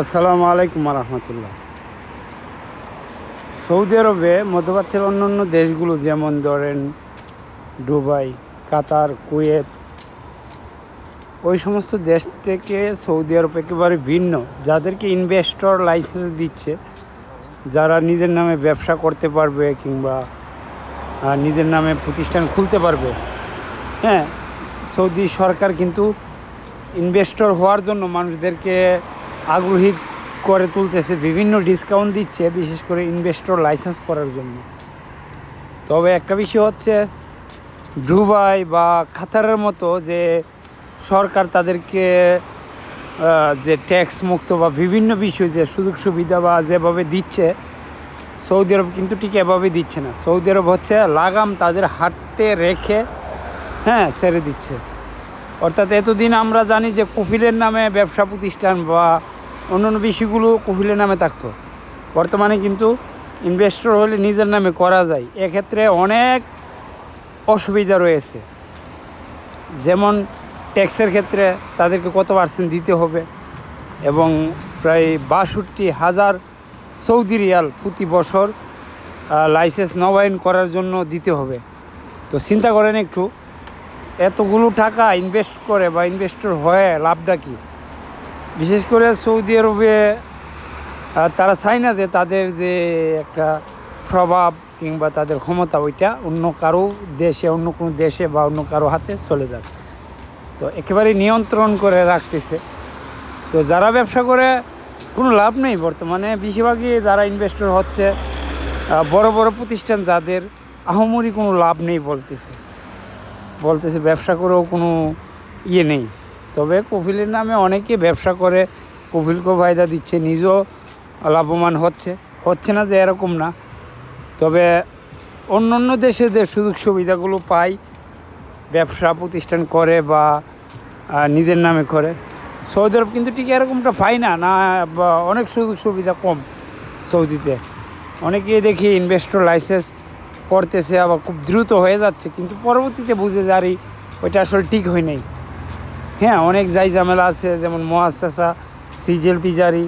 আসসালামু আলাইকুম রহমতুল্লাহ। সৌদি আরবে মধ্যপ্রাচ্যের অন্য অন্য দেশগুলো যেমন ধরেন দুবাই, কাতার, কুয়েত, ওই সমস্ত দেশ থেকে সৌদি আরব একেবারে ভিন্ন, যাদেরকে ইনভেস্টর লাইসেন্স দিচ্ছে, যারা নিজের নামে ব্যবসা করতে পারবে কিংবা নিজের নামে প্রতিষ্ঠান খুলতে পারবে। হ্যাঁ সৌদি সরকার কিন্তু ইনভেস্টর হওয়ার জন্য মানুষদেরকে আগ্রহী করে তুলতেছে, বিভিন্ন ডিসকাউন্ট দিচ্ছে, বিশেষ করে ইনভেস্টর লাইসেন্স করার জন্য। তবে একটা বিষয় হচ্ছে, দুবাই বা কাতারের মতো যে সরকার তাদেরকে যে ট্যাক্স মুক্ত বা বিভিন্ন বিষয় যে সুযোগ সুবিধা বা যেভাবে দিচ্ছে, সৌদি আরব কিন্তু ঠিক এভাবে দিচ্ছে না। সৌদি আরব হচ্ছে লাগাম তাদের হাতে রেখে হ্যাঁ ছেড়ে দিচ্ছে। অর্থাৎ এতদিন আমরা জানি যে কফিলের নামে ব্যবসা প্রতিষ্ঠান বা অন্যান্য বিষয়গুলো কফিলের নামে থাকতো। বর্তমানে কিন্তু ইনভেস্টর হলে নিজের নামে করা যায়। এক্ষেত্রে অনেক অসুবিধা রয়েছে। যেমন ট্যাক্সের ক্ষেত্রে তাদেরকে কত পার্সেন্ট দিতে হবে? এবং প্রায় বাষট্টি হাজার সৌদি রিয়াল প্রতি বছর লাইসেন্স নবায়ন করার জন্য দিতে হবে। তো চিন্তা করেন একটু, এতগুলো টাকা ইনভেস্ট করে বা ইনভেস্টর হয়ে লাভটা কি? বিশেষ করে সৌদি আরবে তারা চায় না যে তাদের যে একটা প্রভাব কিংবা তাদের ক্ষমতা, ওইটা অন্য কারও দেশে, অন্য কোনো দেশে বা অন্য কারও হাতে চলে যাবে। তো একেবারে নিয়ন্ত্রণ করে রাখতেছে। তো যারা ব্যবসা করে, কোনো লাভ নেই বর্তমানে। বেশিরভাগই যারা ইনভেস্টর হচ্ছে বড় বড় প্রতিষ্ঠান যাদের, আহমরি কোনো লাভ নেই বলতেছে। বলতেছে ব্যবসা করেও কোনো ইয়ে নেই। তবে কফিলের নামে অনেকে ব্যবসা করে, কফিলকেও ফায়দা দিচ্ছে, নিজেও লাভবান হচ্ছে। হচ্ছে না যে এরকম না। তবে অন্য অন্য দেশে যে সুযোগ সুবিধাগুলো পায়, ব্যবসা প্রতিষ্ঠান করে বা নিজের নামে করে, সৌদি আরব কিন্তু ঠিক এরকমটা পায় না না অনেক সুযোগ সুবিধা কম সৌদিতে। অনেকেই দেখি ইনভেস্টর লাইসেন্স করতেছে, আবার খুব দ্রুত হয়ে যাচ্ছে, কিন্তু পরবর্তীতে বুঝে যারি ওইটা আসলে ঠিক হয় নাই। হ্যাঁ অনেক যাই ঝামেলা আছে, যেমন মহাশাসা সিজেল তিজারি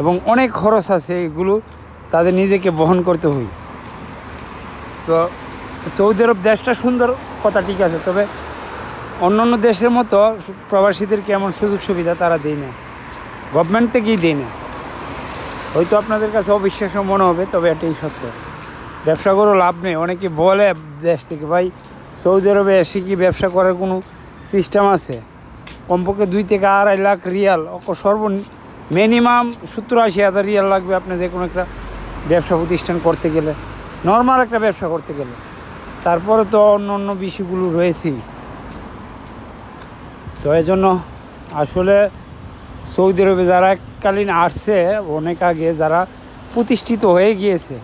এবং অনেক খরচ আছে এগুলো তাদের নিজেকে বহন করতে হয়। তো সৌদি আরব দেশটা সুন্দর কথা ঠিক আছে, তবে অন্য অন্য দেশের মতো প্রবাসীদেরকে এমন সুযোগ সুবিধা তারা দেয় না। গভর্নমেন্ট থেকেই দেয় না। হয়তো আপনাদের কাছে অবিশ্বাস্য মনে হবে, তবে এটাই সত্য। ব্যবসা করেও লাভ নেই। অনেকে বলে দেশ থেকে, ভাই, সৌদি আরবে এসে কি ব্যবসা করার কোনো সিস্টেম আছে? কমপক্ষে দুই থেকে আড়াই লাখ রিয়াল সর্ব মিনিমাম সত্তর আশি হাজার রিয়াল লাগবে আপনি যে কোনো একটা ব্যবসা প্রতিষ্ঠান করতে গেলে। নর্মাল একটা ব্যবসা করতে গেলে। তারপরে তো অন্য অন্য বিষয়গুলো রয়েছেই। তো এই জন্য আসলে সৌদি আরবে যারা এককালীন আসছে, অনেক আগে যারা প্রতিষ্ঠিত হয়ে গিয়েছে,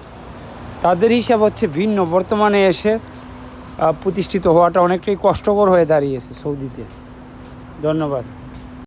তাদের হিসাব হচ্ছে ভিন্ন। বর্তমানে এসে প্রতিষ্ঠিত হওয়াটা অনেকটাই কষ্টকর হয়ে দাঁড়িয়েছে সৌদিতে। ধন্যবাদ।